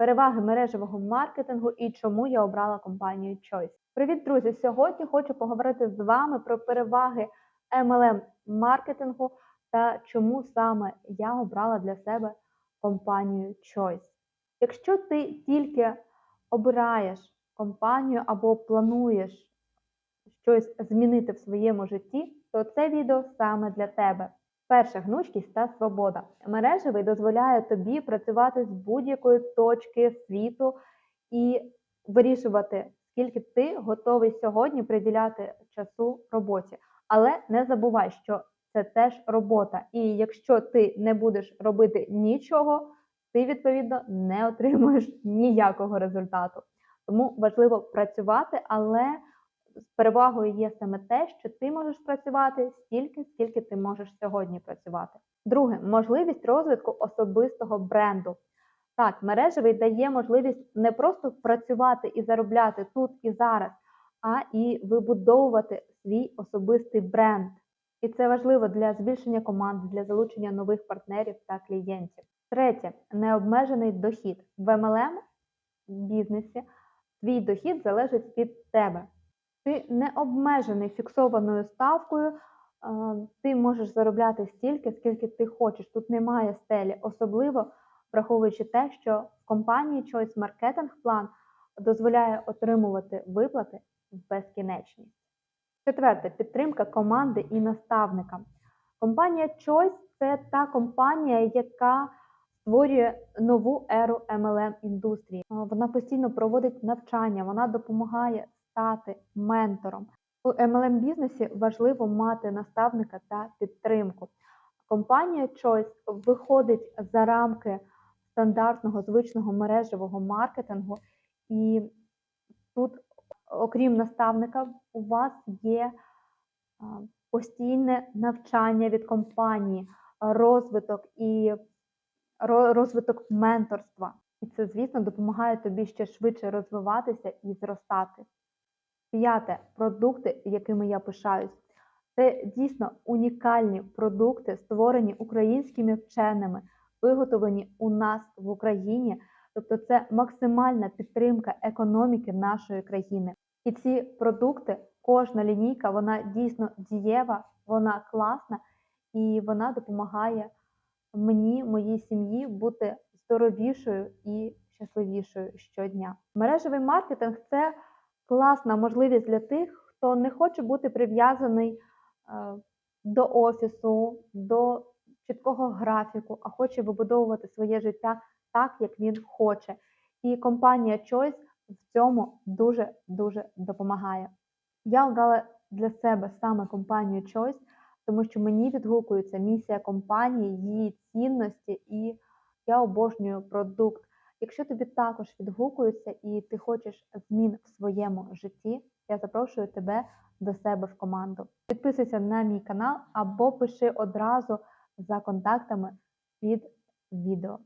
переваги мережевого маркетингу і чому я обрала компанію Choice. Привіт, друзі! Сьогодні хочу поговорити з вами про переваги MLM маркетингу та чому саме я обрала для себе компанію Choice. Якщо ти тільки обираєш компанію або плануєш щось змінити в своєму житті, то це відео саме для тебе. Перша гнучкість та свобода. Мережевий дозволяє тобі працювати з будь-якої точки світу і вирішувати, скільки ти готовий сьогодні приділяти часу роботі. Але не забувай, що це теж робота. І якщо ти не будеш робити нічого, ти відповідно не отримуєш ніякого результату. Тому важливо працювати, але з перевагою є саме те, що ти можеш працювати стільки, скільки ти можеш сьогодні працювати. Друге, можливість розвитку особистого бренду. Так, мережевий дає можливість не просто працювати і заробляти тут і зараз, а і вибудовувати свій особистий бренд. І це важливо для збільшення команди, для залучення нових партнерів та клієнтів. Третє необмежений дохід. В MLM бізнесі твій дохід залежить від тебе. Ти не обмежений фіксованою ставкою, ти можеш заробляти стільки, скільки ти хочеш. Тут немає стелі, особливо враховуючи те, що в компанії Choice Marketing Plan дозволяє отримувати виплати в безкінечність. Четверте підтримка команди і наставника. Компанія Choice це та компанія, яка створює нову еру MLM індустрії. Вона постійно проводить навчання, вона допомагає стати ментором. У MLM бізнесі важливо мати наставника та підтримку. Компанія Choice виходить за рамки стандартного звичного мережевого маркетингу, і тут, окрім наставника, у вас є постійне навчання від компанії, розвиток і розвиток менторства. І це, звісно, допомагає тобі ще швидше розвиватися і зростати. П'яте продукти, якими я пишаюсь. Це дійсно унікальні продукти, створені українськими вченими, виготовлені у нас в Україні. Тобто це максимальна підтримка економіки нашої країни. І ці продукти, кожна лінійка, вона дійсно дієва, вона класна і вона допомагає мені, моїй сім'ї бути здоровішою і щасливішою щодня. Мережевий маркетинг це класна можливість для тих, хто не хоче бути прив'язаний е, до офісу, до чіткого графіку, а хоче вибудовувати своє життя так, як він хоче. І компанія Choice в цьому дуже-дуже допомагає. Я обрала для себе саме компанію Choice, тому що мені відгукується місія компанії, її цінності, і я обожнюю продукт. Якщо тобі також відгукується і ти хочеш змін в своєму житті, я запрошую тебе до себе в команду. Підписуйся на мій канал або пиши одразу за контактами під відео.